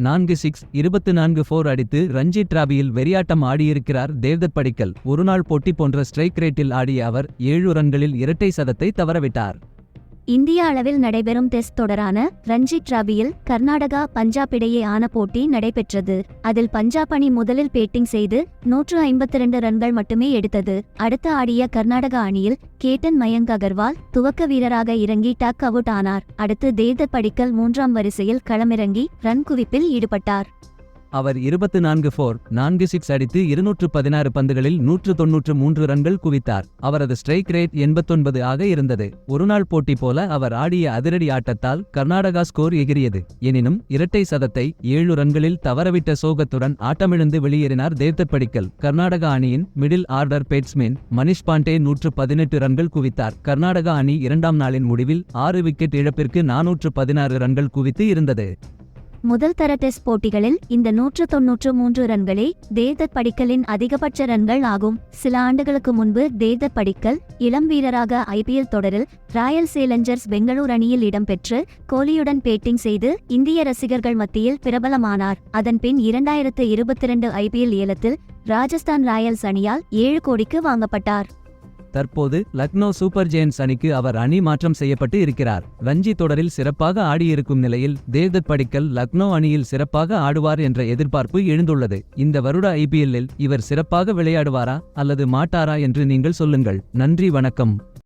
நான்கு சிக்ஸ் இருபத்து நான்கு ஃபோர் அடித்து ரஞ்சி டிராபியில் வெறியாட்டம் ஆடியிருக்கிறார் தேவ்தத் படிக்கல். ஒருநாள் போட்டி போன்ற ஸ்ட்ரைக் ரேட்டில் ஆடிய அவர் ஏழு ரன்களில் இரட்டை சதத்தை தவறவிட்டார். இந்திய அளவில் நடைபெறும் டெஸ்ட் தொடரான ரஞ்சி டிராபியில் கர்நாடகா பஞ்சாப் இடையே ஆன போட்டி நடைபெற்றது. அதில் பஞ்சாப் அணி முதலில் பேட்டிங் செய்து நூற்று ஐம்பத்தி ரெண்டு ரன்கள் மட்டுமே எடுத்தது. அடுத்து ஆடிய கர்நாடகா அணியில் கேட்டன் மயங்க் அகர்வால் துவக்க வீரராக இறங்கி டக் அவுட் ஆனார். அடுத்து தேவ்தத் படிக்கல் மூன்றாம் வரிசையில் களமிறங்கி ரன் குவிப்பில் ஈடுபட்டார். அவர் இருபத்து நான்கு ஃபோர் நான்கு சிக்ஸ் அடித்து இருநூற்று பதினாறு பந்துகளில் நூற்று தொன்னூற்று மூன்று ரன்கள் குவித்தார். அவரது ஸ்ட்ரைக் ரேட் எண்பத்தொன்பது ஆக இருந்தது. ஒருநாள் போட்டி போல அவர் ஆடிய அதிரடி ஆட்டத்தால் கர்நாடகா ஸ்கோர் எகிரியது எனினும் இரட்டை சதத்தை ஏழு ரன்களில் தவறவிட்ட சோகத்துடன் ஆட்டமிழந்து வெளியேறினார் தேவ்தப்படிக்கல் கர்நாடகா அணியின் middle order batsman Manish Pandey நூற்று பதினெட்டு ரன்கள் குவித்தார். கர்நாடகா அணி இரண்டாம் நாளின் முடிவில் ஆறு விக்கெட் இழப்பிற்கு நானூற்று பதினாறு ரன்கள் குவித்து இருந்தது. முதல் தர டெஸ்ட் போட்டிகளில் இந்த நூற்று தொன்னூற்று மூன்று ரன்களே தேவ்தத் படிக்கலின் அதிகபட்ச ரன்கள் ஆகும். சில ஆண்டுகளுக்கு முன்பு தேவ்தத் படிக்கல் இளம் வீரராக ஐபிஎல் தொடரில் ராயல் சேலஞ்சர்ஸ் பெங்களூர் அணியில் இடம்பெற்று கோலியுடன் பேட்டிங் செய்து இந்திய ரசிகர்கள் மத்தியில் பிரபலமானார். அதன்பின் இரண்டாயிரத்து இருபத்தி இரண்டு ஐபிஎல் ஏலத்தில் ராஜஸ்தான் ராயல்ஸ் அணியால் ஏழு கோடிக்கு வாங்கப்பட்டார். தற்போது லக்னோ சூப்பர் ஜெயின்ஸ் அணிக்கு அவர் அணி மாற்றம் செய்யப்பட்டு இருக்கிறார். ரஞ்சி தொடரில் சிறப்பாக ஆடியிருக்கும் நிலையில் தேவ்தத் படிக்கல் லக்னோ அணியில் சிறப்பாக ஆடுவார் என்ற எதிர்பார்ப்பு எழுந்துள்ளது. இந்த வருட ஐபிஎல்லில் இவர் சிறப்பாக விளையாடுவாரா அல்லது மாட்டாரா என்று நீங்கள் சொல்லுங்கள். நன்றி வணக்கம்.